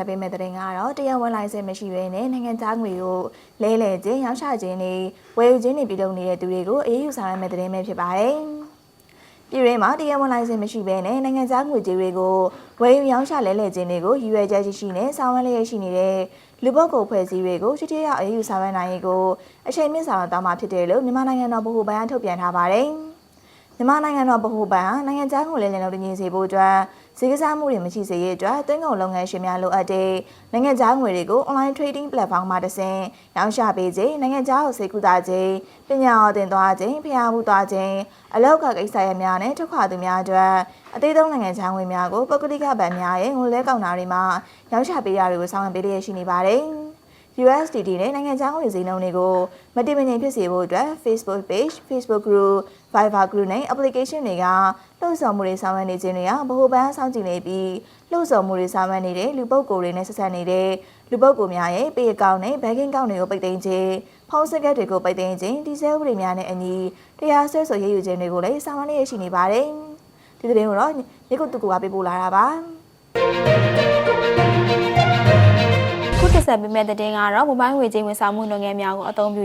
ဆက်ပေးမယ့်သတင်းကတော့တရားဝင်လိုင်စင်မရှိဘဲနဲ့နိုင်ငံသားငွေကိုလဲလှယ်ခြင်းရောင်းချခြင်းတွေဝယ်ယူခြင်းတွေပြုလုပ်နေတဲ့သူတွေကိုအေးအေးယူဆောင်ရမယ့်သတင်းပဲဖြစ်ပါတယ်။ပြည်တွင်းမှာတရားဝင်လိုင်စင်မရှိဘဲနဲ့နိုင်ငံသားငွေကြေးတွေကိုဝယ်ယူရောင်းချလဲလှယ်ခြင်းတွေကိုရည်ရွယ်ချက်ရှိရှိနဲ့ဆောင်ရွက်လျက်ရှိနေတဲ့လူပုဂ္ဂိုလ်ဖွဲ့စည်းတွေကိုချစ်ချရအေးယူဆောင်ရွက်နိုင်ရေးကိုအချိန်မြင့်ဆောင်သွားမှာဖြစ်တယ်လို့မြန်မာနိုင်ငံတော်ဗဟိုဘဏ်ကထုတ်ပြန်ထားပါတယ်။ မြန်မာနိုင်ငံတော်ဗဟိုဘဏ်ဟာနိုင်ငံခြားငွေလဲလှယ်လို့တည်ငြိမ်စေဖို့အတွက်ဈေးကစားမှုတွေမရှိစေရေးအတွက်သွင်းကုန်လုပ်ငန်းရှင်များလိုအပ်တဲ့နိုင်ငံခြားငွေတွေကို online trading platform မှာတစ်ဆင့်ရောင်းချပေးခြင်းနိုင်ငံခြားကိုစေကူတာခြင်းပညာတော်တင်သွားခြင်းဖျားမှုသွားခြင်းအလောက်ကကိစ္စရများနဲ့ထုတ်ခွာသူများအတွက်အသေးဆုံးနိုင်ငံခြားငွေများကိုပုဂ္ဂလိကဗန်များရဲ့ငွေလဲကောင်တာတွေမှာရောင်းချပေးရတွေကိုဆောင်ရွက်ပေးရရှိနေပါတယ်။ USDT နဲ့နိုင်ငံခြားငွေဈေးနှုန်းတွေကိုမတည်မငြိမ်ဖြစ်စေဖို့အတွက် Facebook Page, Facebook Group, Viber Group နဲ့ application တွေကလှုပ်ဆောင်မှုတွေဆောင်ရွက်နေခြင်းတွေကဗဟိုဘဏ်စောင့်ကြည့်နေပြီးလှုပ်ဆောင်မှုတွေဆောင်ရွက်နေတဲ့လူပုဂ္ဂိုလ်တွေနဲ့ဆက်ဆက်နေတဲ့လူပုဂ္ဂိုလ်များရဲ့ပေအကောင့်နဲ့ဘဏ်ကင်းကောင့်တွေကိုပိတ်သိမ်းခြင်းဖုန်းစက်ကတ်တွေကိုပိတ်သိမ်းခြင်းဒီဇယ်ဥပဒေများနဲ့အညီတရားစွဲဆိုရေးယူခြင်းတွေကိုလည်းဆောင်ရွက်နေရရှိနေပါတယ်ဒီသတင်းကိုတော့မြေကုတ်တူကပေးပို့လာတာပါခုတစ် ဆက်ပေးမဲ့တဲ့တင်ကတော့မိုဘိုင်းငွေကြေးဝန်ဆောင်မှုလုပ်ငန်းများကိုအသုံးပြု